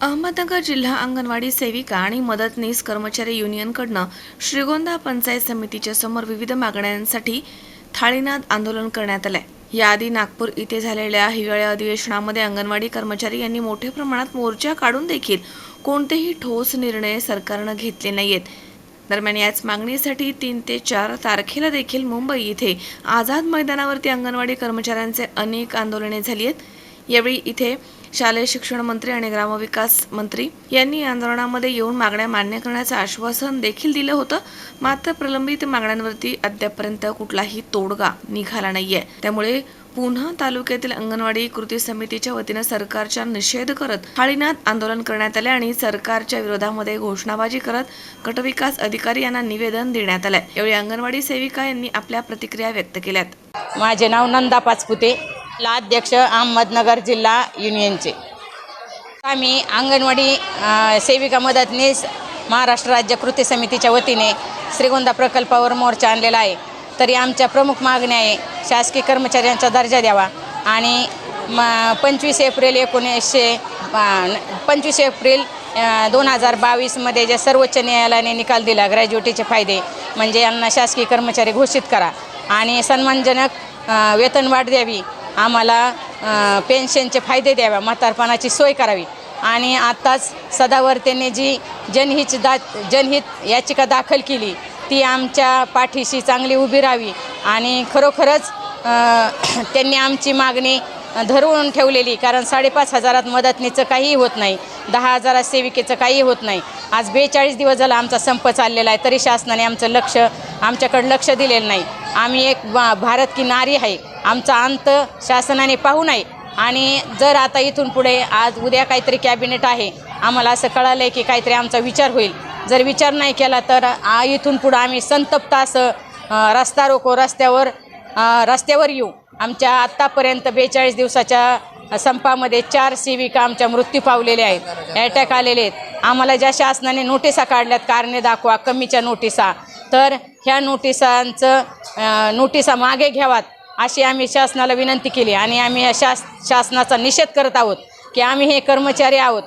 अहमदनगर जिल्हा अंगणवाडी सेविका आणि मदतनीस कर्मचारी युनियनकडनं श्रीगोंदा पंचायत समितीच्या समोर विविध मागण्यांसाठी थाळीनाद आंदोलन करण्यात आलंय. याआधी नागपूर इथे झालेल्या हिवाळ्या अधिवेशनामध्ये अंगणवाडी कर्मचारी यांनी मोठ्या प्रमाणात मोर्चा काढून देखील कोणतेही ठोस निर्णय सरकारनं घेतले नाहीयेत. दरम्यान याच मागणीसाठी तीन ते चार तारखेला देखील मुंबई इथे आझाद मैदानावरती अंगणवाडी कर्मचाऱ्यांचे अनेक आंदोलने झाली आहेत. यावेळी इथे शालेय शिक्षण मंत्री आणि ग्रामविकास मंत्री यांनी या आंदोलनामध्ये येऊन मागण्या मान्य करण्याचं आश्वासन देखील दिलं होतं. मात्र प्रलंबित मागण्यांवरती अद्यापपर्यंत कुठलाही तोडगा निघाला नाहीये. त्यामुळे पुन्हा तालुक्यातील अंगणवाडी कृती समितीच्या वतीनं सरकारचा निषेध करत हाळीनाथ आंदोलन करण्यात आले आणि सरकारच्या विरोधामध्ये घोषणाबाजी करत गटविकास अधिकारी यांना निवेदन देण्यात आलंय. यावेळी अंगणवाडी सेविका यांनी आपल्या प्रतिक्रिया व्यक्त केल्यात. माझे नाव नंदा पाचपुते. ला अध्यक्ष अहमदनगर जिल्हा युनियनचे. आम्ही अंगणवाडी सेविका मदतनीस महाराष्ट्र राज्य कृती समितीच्या वतीने श्रीगोंदा प्रकल्पावर मोर्चा आणलेला आहे. तरी आमच्या प्रमुख मागण्या आहे शासकीय कर्मचाऱ्यांचा दर्जा द्यावा आणि म पंचवीस एप्रिल एकोणीसशे पंचवीस एप्रिल दोन हजार बावीसमध्ये जे सर्वोच्च न्यायालयाने निकाल दिला ग्रॅज्युएटीचे फायदे म्हणजे यांना शासकीय कर्मचारी घोषित करा आणि सन्मानजनक वेतनवाढ द्यावी. आम्हाला पेन्शनचे फायदे द्याव्या म्हातारपणाची सोय करावी. आणि आत्ताच सदावर त्यांनी जी जनहित दा जनहित याचिका दाखल केली ती आमच्या पाठीशी चांगली उभी राहावी. आणि खरोखरच त्यांनी आमची मागणी धरून ठेवलेली कारण साडेपाच हजारात मदतनीचं काहीही होत नाही दहा हजारात सेविकेचं काहीही होत नाही. आज बेचाळीस दिवस झाला आमचा संप चाललेला आहे तरी शासनाने आमचं लक्ष आमच्याकडं लक्ष दिलेलं नाही. आम्ही एक भारत की नारी आहे. आमचा अंत शासनाने पाहू नये. आणि जर आता इथून पुढे आज उद्या काहीतरी कॅबिनेट आहे आम्हाला असं कळालं आहे की काहीतरी आमचा विचार होईल. जर विचार नाही केला तर इथून पुढं आम्ही संतप्त असं रस्ता रोको रस्त्यावर रस्त्यावर येऊ. आमच्या आत्तापर्यंत बेचाळीस दिवसाच्या संपामध्ये चार सेविका आमच्या मृत्यू पावलेल्या आहेत अटॅक आलेले आहेत. आम्हाला ज्या शासनाने नोटिसा काढल्यात कारणे दाखवा कमीच्या नोटिसा तर ह्या नोटिसांचं नोटिसा मागे घ्यावात. अशी आम्ही शासनाला विनंती केली आणि आम्ही या शास शासनाचा निषेध करत आहोत की आम्ही हे कर्मचारी आहोत.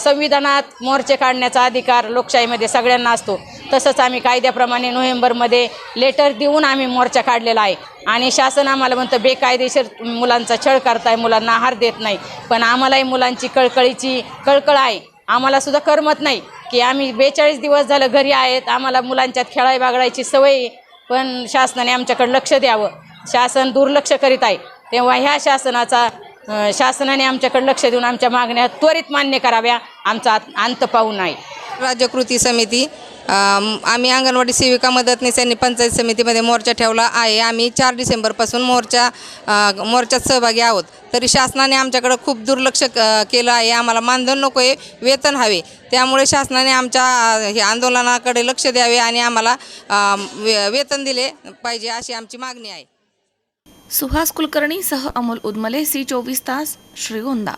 संविधानात मोर्चे काढण्याचा अधिकार लोकशाहीमध्ये सगळ्यांना असतो. तसंच आम्ही कायद्याप्रमाणे नोव्हेंबरमध्ये लेटर देऊन आम्ही मोर्चा काढलेला आहे. आणि शासन आम्हाला म्हणतं बेकायदेशीर मुलांचा छळ करताय मुलांना आहार देत नाही. पण आम्हालाही मुलांची कळकळीची कळकळ आहे. आम्हालासुद्धा करमत नाही की आम्ही बेचाळीस दिवस झालं घरी आहेत आम्हाला मुलांच्यात खेळाय बागडायची सवय पण शासनाने आमच्याकडे लक्ष द्यावं. शासन दुर्लक्ष करीत आहे. तेव्हा ह्या शासनाचा शासनाने आमच्याकडे लक्ष देऊन आमच्या मागण्या त्वरित मान्य कराव्या आमचा अंत पाहू नाही राज्य कृती समिती आम्ही अंगणवाडी सेविका मदतनीस यांनी पंचायत समितीमध्ये मोर्चा ठेवला आहे. आम्ही चार डिसेंबरपासून मोर्चा मोर्चात सहभागी आहोत. तरी शासनाने आमच्याकडं खूप दुर्लक्ष केलं आहे. आम्हाला मानधन नको आहे वेतन हवे. त्यामुळे शासनाने आमच्या हे आंदोलनाकडे लक्ष द्यावे आणि आम्हाला वे- वेतन दिले पाहिजे अशी आमची मागणी आहे. सुहास कुलकर्णी सह अमोल उदमले सी चोवीस तास श्रीगोंदा.